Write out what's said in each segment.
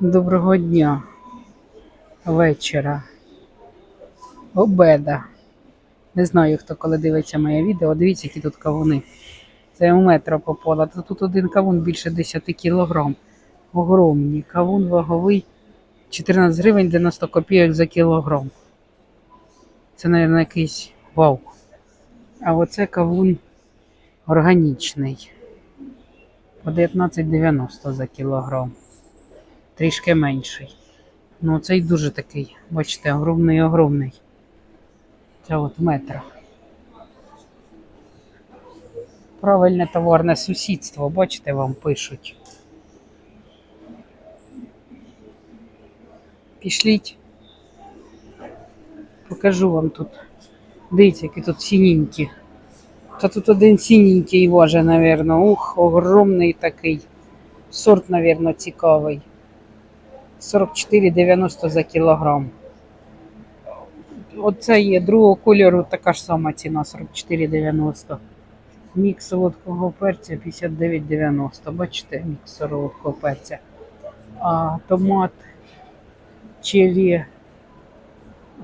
Доброго дня. Вечора. Обеда. Не знаю, хто коли дивиться моє відео. Дивіться, які тут кавуни. Це у метро попала. Тут один кавун більше 10 кілограм. Огромні. Кавун ваговий 14 гривень 90 копійок за кілограм. Це, мабуть, якийсь вау. А оце кавун органічний. По 19,90 за кілограм. Трішки менший. Ну, цей дуже такий, бачите, огромний огромний. Це от метра. Правильне товарне сусідство, бачите, вам пишуть. Пішліть. Покажу вам тут. Дивіться, які тут синенькі. Та тут один синенький важе, напевно. Ух, огромний такий. Сорт, напевно, цікавий. 44,90 за кілограм. Оце є другого кольору, така ж сама ціна 44,90. Мікс солодкого перця 59,90. Бачите, мікс солодкого перця. А томат чилі.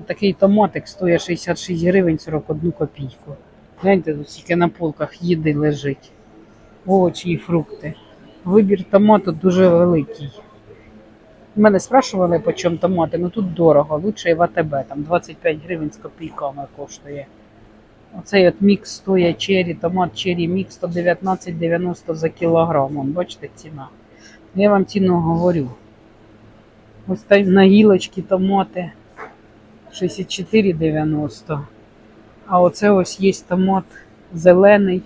Такий томатик стоїть 66 гривень 41 копійку. Гляньте, тут скільки на полках їди лежить. Овочі і фрукти. Вибір томату дуже великий. Мене спрашували, по чому томати, ну тут дорого, лучше в АТБ, там 25 гривень з копійками коштує. Оцей от мікс стоїть чері, томат чері мікс 119,90 за кілограм. Бачите, ціна. Я вам ціну говорю. Ось та на гілочки томати 64,90. А оце ось є томат зелений,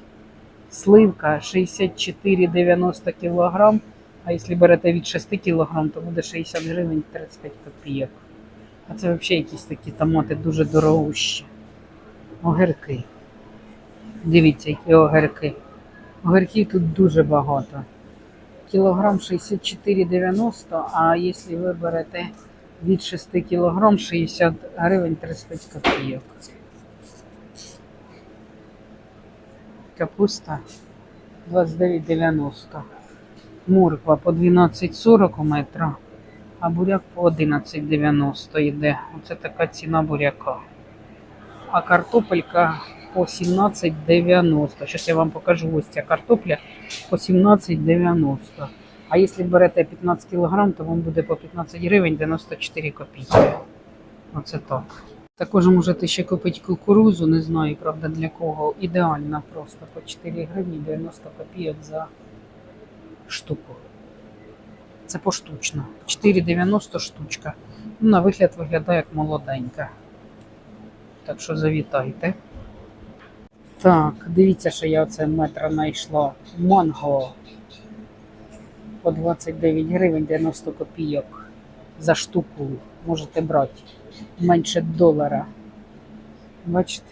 сливка 64,90 кілограм. А якщо берете від 6 кг, то буде 60 гривень 35 копійок. А це взагалі якісь такі томати дуже дорогущі. Огірки. Дивіться, які огірки. Огірків тут дуже багато. Кілограм 64,90, а якщо ви берете від 6 кг 60 гривень 35 копійок. Капуста 29,90. Морква по 12,40 метра, а буряк по 11,90 йде. Оце така ціна буряка. А картопелька по 17,90. Зараз я вам покажу ось ця картопля по 17,90. А якщо берете 15 кг, то вам буде по 15 гривень 94 копійки. Оце так. Також можете ще купити кукурузу, не знаю, правда, для кого. Ідеальна просто по 4 гривні 90 копійок за штуку. Це поштучно. 4,90 штучка. Ну, на вигляд виглядає як молоденька. Так що завітайте. Так, дивіться, що я оце метра знайшла. Манго по 29 гривень 90 копійок за штуку. Можете брати. Менше долара. Бачите?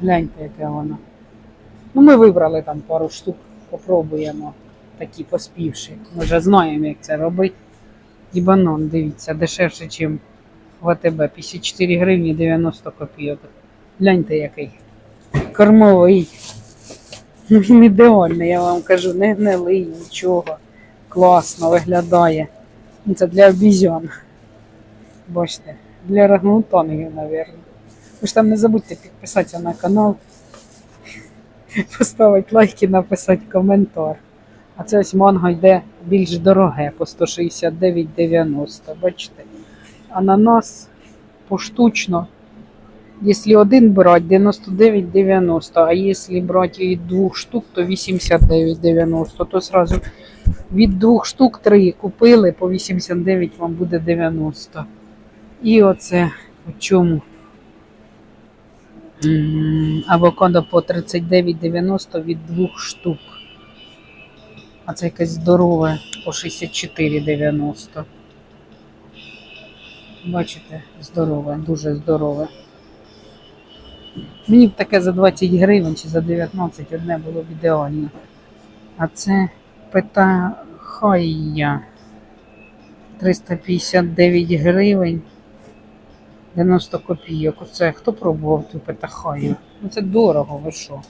Гляньте, яке воно. Ну, ми вибрали там пару штук, попробуємо. Такі поспівші. Ми вже знаємо, як це робити. І банан, дивіться, дешевше, ніж в АТБ. 54 гривні 90 копійок. Гляньте, який. Кормовий. Ну, Він ідеальний, я вам кажу, не гнилий, нічого. Класно виглядає. Ну, Це для обізян. Бачите, для рагнутонгів, мабуть. Ви ж там не забудьте підписатися на канал, поставити лайк і написати коментар. А це ось манго йде більш дороге по 169,90. Бачите? Ананас поштучно. Якщо один брати, 99,90, а якщо брати від двох штук, то 89,90. То сразу від двох штук три купили, по 89 вам буде 90. І оце по чому? Авокадо по 39,90 від двох штук. А це якесь здорове по 64,90. Бачите, здорове, дуже здорове. Мені б таке за 20 гривень чи за 19 одне було б ідеально. А це питахая 359 гривень 90 копійок. Оце хто пробував ту питахаю? Ну це дорого, ви що?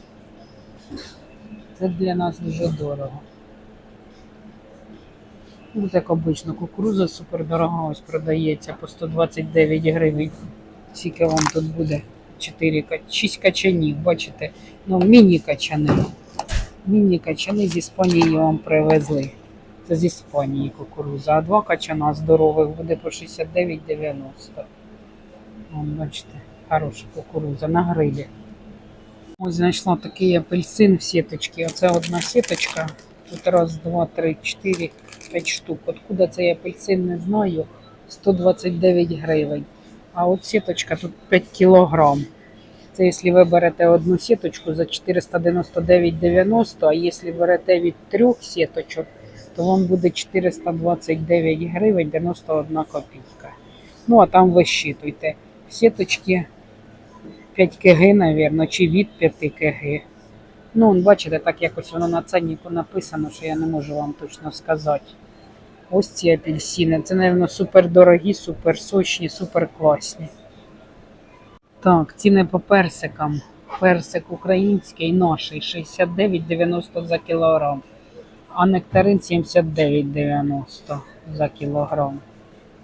Це для нас дуже дорого. Ну, як обично, кукуруза супер дорога, ось продається по 129 гривень. Скільки вам тут буде? 4, 6 качанів, бачите? Ну, міні-качани. Міні-качани з Іспанії вам привезли. Це з Іспанії кукуруза. А два качана здорових буде по 69,90. Вон, бачите, хороша кукуруза на грилі. Ось знайшла такий апельсин в сіточці. Оце одна сіточка. Тут раз, два, три, чотири, п'ять штук. Откуда цей апельсин, не знаю. 129 гривень. А от сіточка тут 5 кілограм. Це якщо ви берете одну сіточку за 499,90, а якщо берете від трьох сіточок, то вам буде 429 гривень 91 копійка. Ну, а там ви. Сіточки 5 кг, мабуть, чи від 5 кг. Ну, бачите, так якось воно на ценнику написано, що я не можу вам точно сказати. Ось ці апельсини. Це, мабуть, супер дорогі, супер сочні, супер класні. Так, ціни по персикам. Персик український наший 69,90 за кілограм, а нектарин 79,90 за кілограм.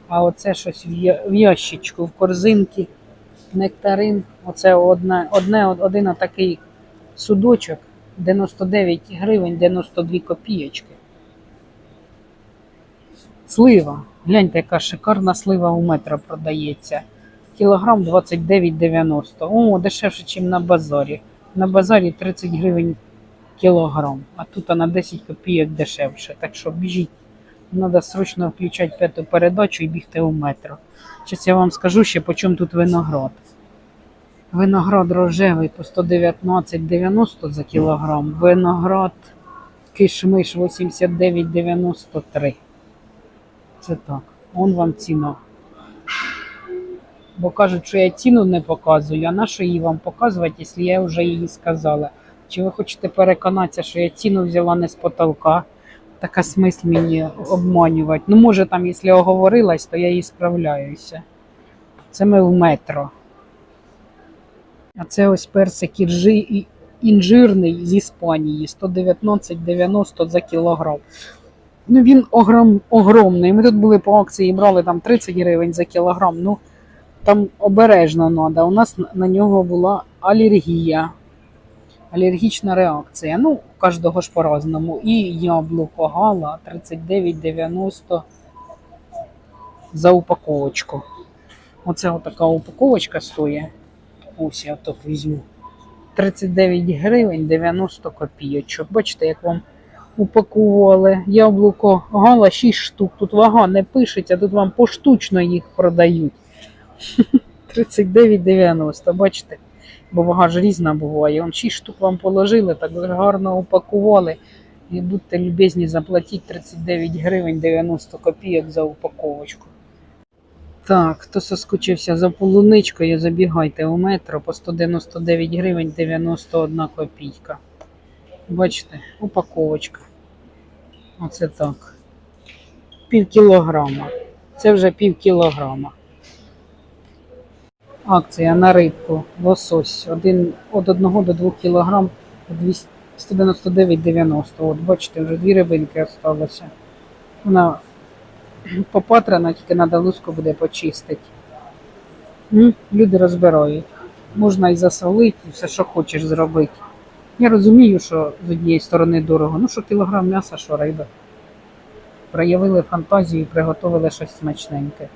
А оце щось в ящичку, в корзинці. Нектарин, оце одне, одне, один отакий судочок 99 гривень 92 копійочки. Слива. Гляньте, яка шикарна слива у метро продається. Кілограм 29,90. О, дешевше, ніж на базарі. На базарі 30 гривень кілограм, а тут на 10 копійок дешевше. Так що біжіть. Треба срочно включати п'яту передачу і бігти у метро. Зараз я вам скажу ще, по чому тут виноград. Виноград рожевий по 119,90 за кілограм. Виноград кишмиш 89,93. Це так. Он вам ціна. Бо кажуть, що я ціну не показую, а на що її вам показувати, якщо я вже її сказала. Чи ви хочете переконатися, що я ціну взяла не з потолка? Така смисл мені обманювати. Ну, може, там, якщо оговорилась, то я її справляюся. Це ми в метро. А це ось персик іржи, інжирний з Іспанії 119,90 за кілограм. Ну він огром, огромний. Ми тут були по акції, брали там 30 гривень за кілограм. Ну там обережно треба. У нас на- на нього була алергія. Алергічна реакція. Ну, у кожного ж по-разному. І яблуко гала 39,90 за упаковочку. Оце отака упаковочка стоїть. Ось я так візьму. 39 гривень 90 копійочок. Бачите, як вам упакували. Яблуко гала 6 штук. Тут вага не пишеться, тут вам поштучно їх продають. 39,90, бачите? Бо вага ж різна буває. Вам 6 штук вам положили, так гарно упакували. І будьте любезні, заплатіть 39 гривень 90 копійок за упаковочку. Так, хто соскучився за полуничкою, забігайте у метро по 199 гривень 91 копійка. Бачите, упаковочка. Оце так. Пів кілограма. Це вже пів кілограма. Акція на рибку лосось. Один, від 1 до 2 кілограм 200 199,90. От бачите, вже дві рибинки залишилося. Вона попатрана, тільки треба луску буде почистити. Люди розбирають. Можна і засолити, і все, що хочеш зробити. Я розумію, що з однієї сторони дорого. Ну, що кілограм м'яса, що риба. Проявили фантазію і приготували щось смачненьке.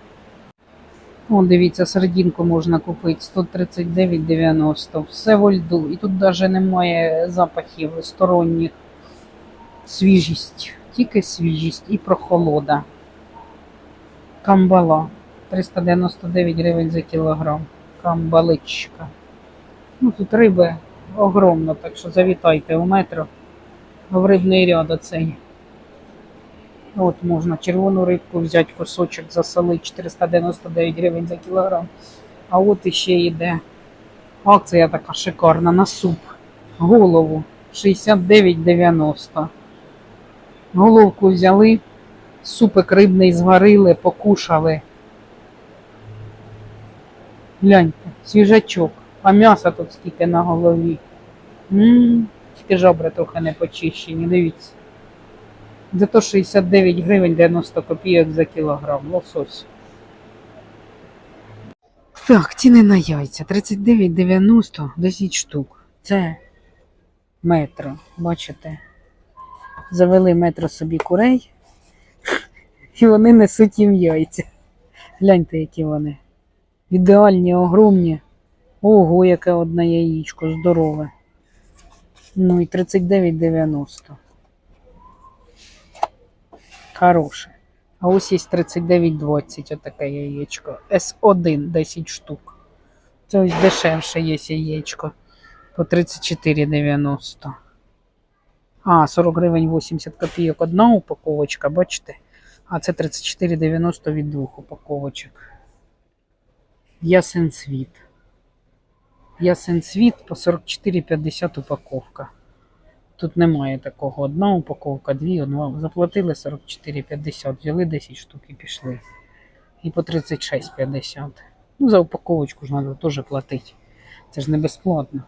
О, дивіться, сардинку можна купити 139,90. Все во льду. І тут навіть немає запахів сторонніх. Свіжість, тільки свіжість і прохолода. Камбала 399 гривень за кілограм. Камбаличка. Ну тут риби огромно, так що завітайте у метро в рибний ряд оцей. От можна червону рибку взяти, кусочок засолити 499 гривень за кілограм. А от іще йде акція така шикарна на суп. Голову 69,90. Головку взяли, супик рибний зварили, покушали. Гляньте, свіжачок, а м'яса тут скільки на голові. Тільки жабри трохи не почищені, дивіться. Зато 69 гривень 90 копійок за кілограм. Лосось. Так, ціни на яйця. 39,90 10 штук. Це метро. Бачите? Завели метро собі курей. І вони несуть їм яйця. Гляньте, які вони. Ідеальні, огромні. Ого, яке одне яєчко, здорове. Ну і 39,90. Хороше. А ось є 39,20 отаке яєчко. С1 10 штук. Це ось дешевше є яєчко. По 34,90. А, 40 гривень 80 копійок одна упаковочка, бачите? А це 34,90 від двох упаковочок. Ясен світ. Ясен світ по 44,50 упаковка. Тут немає такого. Одна упаковка, дві, одна. Заплатили 44,50, взяли 10 штук і пішли. І по 36,50. Ну, за упаковочку ж треба теж платити. Це ж не безплатно.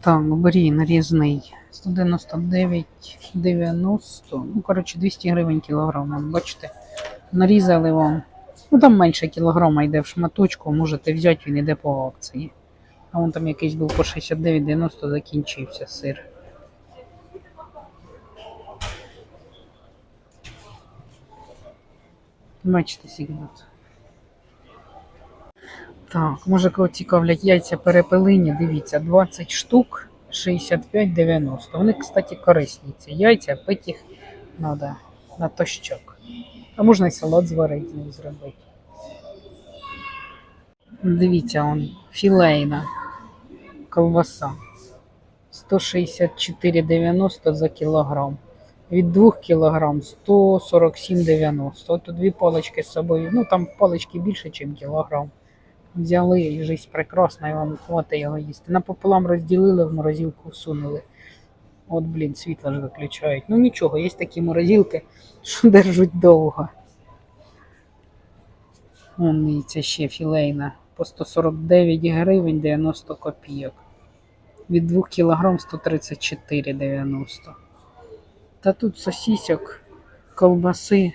Так, оберій нарізний 199,90. Ну, коротше, 200 гривень кілограм. Вон, Бачите, нарізали вам. Ну там менше кілограма йде в шматочку, можете взяти, він йде по акції. А вон там якийсь був по 69,90 закінчився сир. Бачите, сігнат. Так, може кого цікавлять яйця перепелині, дивіться, 20 штук 65,90. Вони, кстати, корисні. Ці яйця пити їх треба на тощок. А можна і салат з них зробити. Дивіться, он філейна колбаса. 164,90 за кілограм. Від 2 кілограм 147,90. От дві палички з собою. Ну там палички більше, ніж кілограм. Взяли і жизнь прекрасна, і вам хватить його їсти. Напополам розділили, в морозилку всунули. От, блін, світло ж виключають. Ну нічого, є такі морозилки, що держать довго. Вон, дивіться, ще філейна. По 149 гривень 90 копійок. Від 2 кг 134,90. Та тут сосісок, колбаси.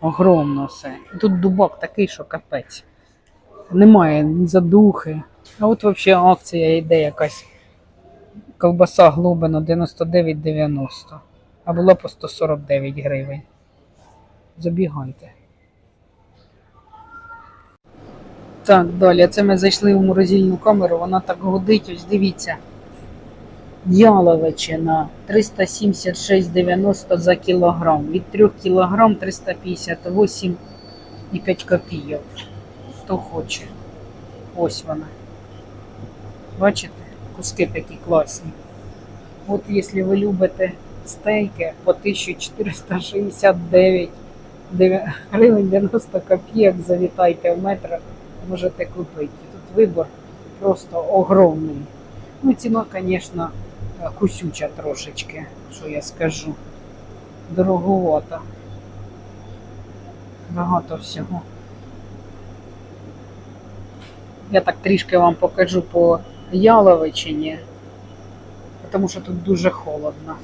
Огромно все. Тут дубак такий, що капець. Немає задухи. А от взагалі акція йде якась. Колбаса глобино 99,90. А була по 149 гривень. Забігайте. Так, далі. Це ми зайшли в морозильну камеру, вона так годить, ось дивіться. Яловичина 376,90 за кілограм. Від 3 кілограм 358,5 копійок. Хто хоче. Ось вона. Бачите? Куски такі класні. От якщо ви любите стейки по 1469 гривень 90 копійок, завітайте в метро, можете купити. Тут вибор просто огромний. Ну, ціна, звісно, кусюча трошечки, що я скажу. Дороговато. Багато всього. Я так трішки вам покажу по Яловичині, тому що тут дуже холодно.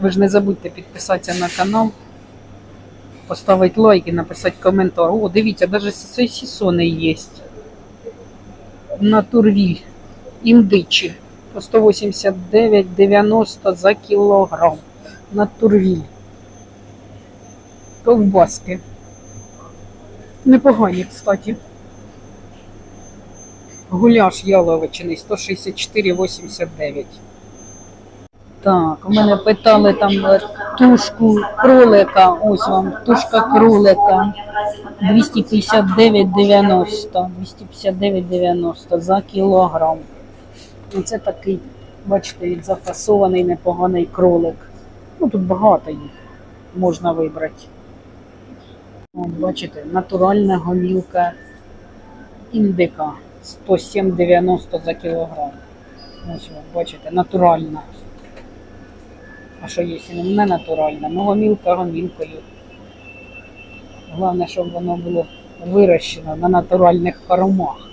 Ви ж не забудьте підписатися на канал, поставити лайк і написати коментар. О, дивіться, навіть сосисони є. На турвіль. Індичі. По 189,90 за кілограм. На турвіль. Ковбаски. Непогані, кстати. Гуляш яловичини 164,89. Так, у мене питали там е, тушку кролика. Ось вам тушка кролика. 259,90. 259,90 за кілограм. І це такий, бачите, зафасований непоганий кролик. Ну тут багато їх можна вибрати. От, бачите, натуральна голівка індика 107,90 за кілограм. Ось бачите, натуральна. А що є, не натуральна? Ну, гомілка гомілкою. Головне, щоб воно було вирощено на натуральних кормах.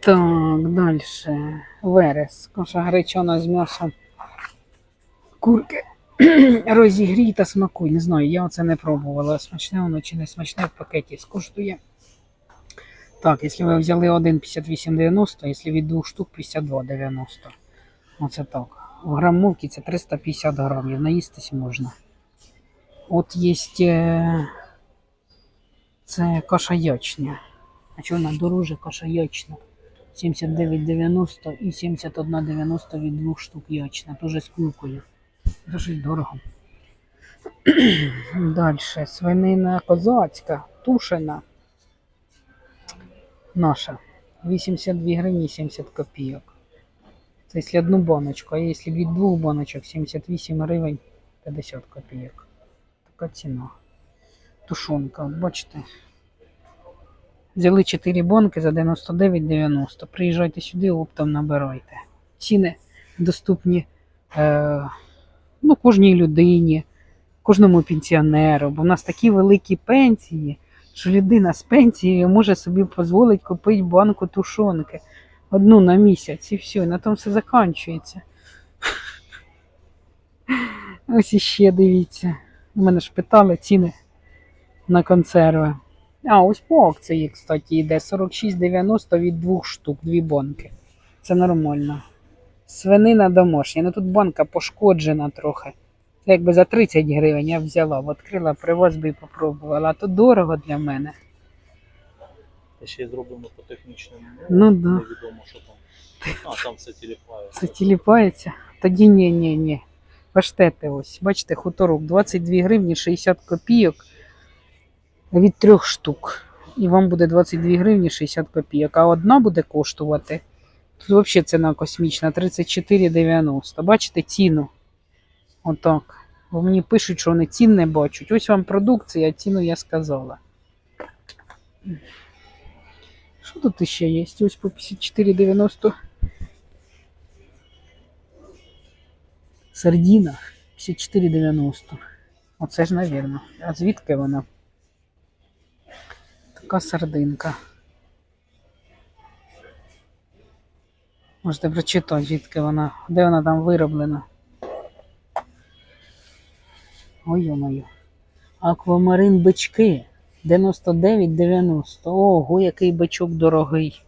Так, далі. Верес. Каша гречана з м'ясом. Курки. Розігрій та смакуй. Не знаю, я оце не пробувала. Смачне воно чи не смачне в пакеті скоштує. Так, якщо ви взяли один 58,90, якщо від двох штук 52,90. Оце так. В грамовці це 350 грамів. Наїстись можна. От є е, це каша ячня. А чого вона дороже каша ячна? 79,90 і 71,90 від двох штук ячна. Теж з куркою. Щось дорого. Далі. Свинина козацька, тушена. Наша. 82 гривні 70 копійок. Це якщо одну баночку, а якщо від двох баночок 78 гривень 50 копійок. Така ціна. Тушонка, бачите. Взяли 4 банки за 99,90. Приїжджайте сюди, оптом набирайте. Ціни доступні е, ну, кожній людині, кожному пенсіонеру. Бо в нас такі великі пенсії, що людина з пенсією може собі дозволити купити банку тушонки. Одну на місяць і все, і на тому все закінчується. Ось іще дивіться. У мене ж питали ціни на консерви. А, ось по акції, кстати, йде 46,90 від двох штук, дві банки. Це нормально. Свинина домашня. Ну тут банка пошкоджена трохи. Це якби за 30 гривень я взяла, відкрила, привоз би і попробувала. А то дорого для мене. Ще й зроблено по технічному. Ну да. Невідомо, що там. А, там все тіліпає. Це тіліпається? Тоді ні, ні, ні. Паштети ось. Бачите, хуторок 22 гривні 60 копійок від трьох штук. І вам буде 22 гривні 60 копійок. А одна буде коштувати. Тут взагалі ціна космічна 34,90. Бачите ціну? Отак. Бо мені пишуть, що вони цін не бачать. Ось вам продукція, ціну я сказала. Що тут іще є? Ось по 54,90. Сардіна 54,90. Оце ж, навірно. А звідки вона? Така сардинка. Можете прочитати, звідки вона, де вона там вироблена. Ой, йо-моє. Аквамарин бички 99,90. Ого, який бичок дорогий.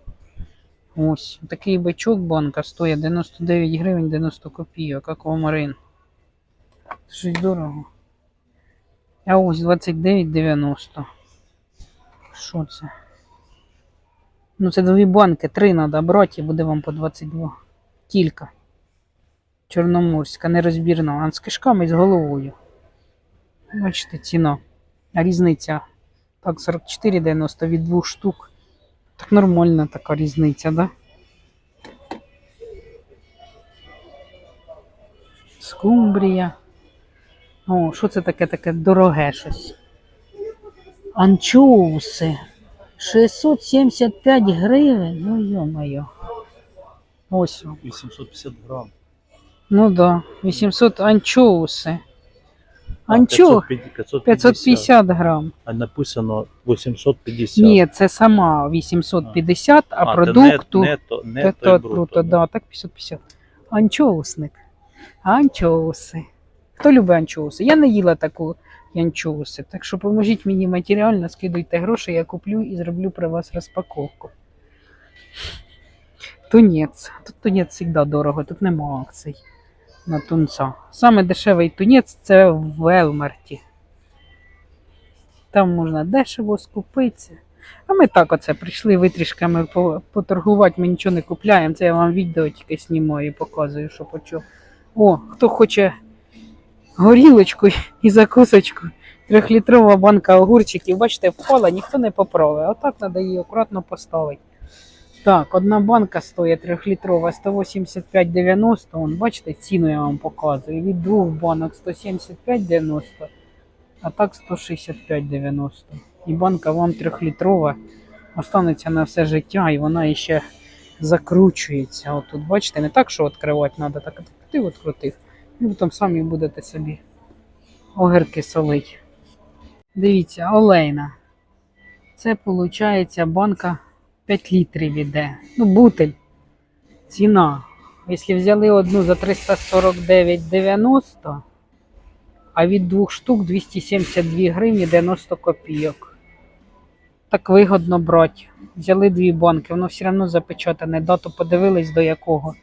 Ось, такий бичок банка стоїть 99 гривень 90 копійок, аквамарин. Щось дорого. А ось 29,90. Що це? Ну, це дві банки, три треба брати і буде вам по 22. Тільки. Чорноморська, нерозбірна, а з кишками і з головою. Бачите, ціна. Різниця. Так, 44,90 від двох штук. Так нормальна така різниця, да? Скумбрія. О, що це таке таке дороге щось? Анчоуси. 675 гривень. Ну, йо-моє. Ось. о. 850 грам. Ну да. 800 анчоуси. А, Анчо 550. 550 грам. А написано 850. Ні, це сама 850, а, це продукту. нето, Це нето то бруто, круто, да, так 550. Анчоусник. Анчоуси. Хто любить анчоуси? Я не їла таку анчоуси, так що поможіть мені матеріально, скидуйте гроші, я куплю і зроблю при вас розпаковку. Тунець. Тут тунець завжди дорого, тут нема акцій на тунця. Саме дешевий тунець це в Велмарті. Там можна дешево скупитися. А ми так оце прийшли витрішками поторгувати, ми нічого не купляємо. Це я вам відео тільки знімаю і показую, що по чому. О, хто хоче горілочку і закусочку. Трьохлітрова банка огурчиків, бачите, впала, ніхто не поправив. Отак треба її акуратно поставити. Так, одна банка стоїть трьохлітрова 185,90. Вон, бачите, ціну я вам показую. Від двох банок 175,90, а так 165,90. І банка вам трьохлітрова останеться на все життя, і вона ще закручується. От тут, бачите, не так, що відкривати треба, так ти відкрутив. І ви там самі будете собі огірки солить. Дивіться, олейна. Це виходить банка 5 літрів іде. Ну, бутель. Ціна. Якщо взяли одну за 349,90, а від двох штук 272 гривні 90 копійок. Так вигодно брати. Взяли дві банки, воно все одно запечатане. Дату подивились до якого.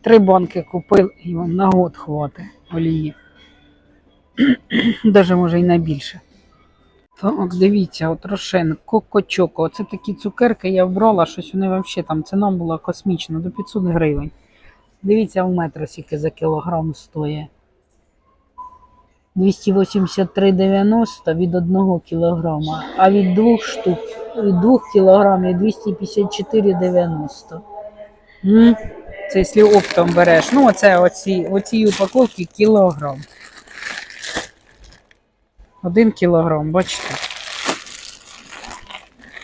Три банки купив і вам на год хватить олії. Даже може і на більше. Так, дивіться, от Рошен, Коко-Чоко. Оце такі цукерки я вбрала, щось вони взагалі там ціна була космічна, до 500 гривень. Дивіться, в метро скільки за кілограм стоїть. 283,90 від 1 кілограма, а від двох штук, від 2 кілограмів 254,90. Це якщо оптом береш. Ну, оце оці, оці упаковки кілограм. Один кілограм, бачите?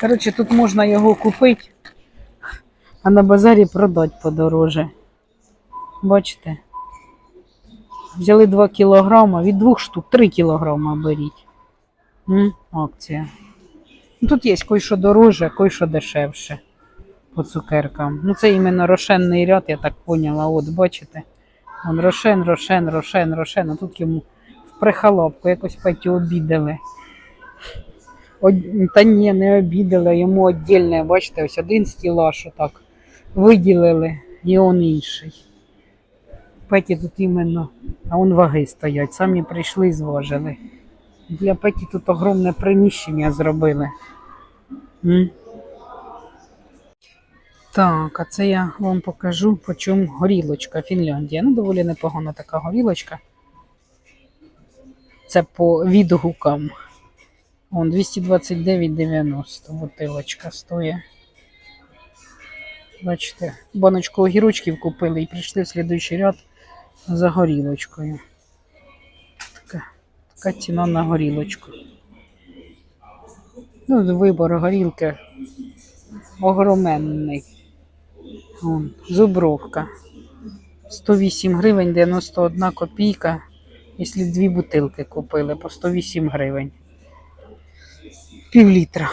Коротше, тут можна його купити, а на базарі продати подороже. Бачите? Взяли 2 кілограма, від двох штук 3 кілограма беріть. М? Акція. Ну, Тут є кой-що дороже, кой-що дешевше по цукеркам. Ну, це іменно рошенний ряд, я так поняла. От, бачите? Вон рошен, рошен, рошен, рошен. А тут йому в прихалопку якось Петю обідали. Од- Та ні, не обідали, йому віддільне, бачите, ось один стілаж отак виділили, і он інший. Петі тут іменно, а он ваги стоять, самі прийшли і зважили. Для Петі тут огромне приміщення зробили. М? Так, а це я вам покажу, по чому горілочка Фінляндія. Ну, доволі непогана така горілочка. Це по відгукам. Вон 229,90 бутилочка стоїть. Бачите, баночку огірочків купили і прийшли в слідуючий ряд за горілочкою. Така, така ціна на горілочку. Ну, вибор горілки огроменний. Вон, зубровка. 108 гривень 91 копійка. Якщо дві бутилки купили по 108 гривень. Пів літра.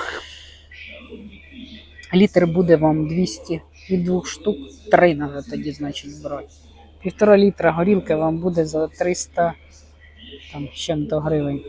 Літр буде вам 200 від двох штук. Три треба тоді, значить, брати. Півтора літра горілки вам буде за 300 там, чим-то гривень.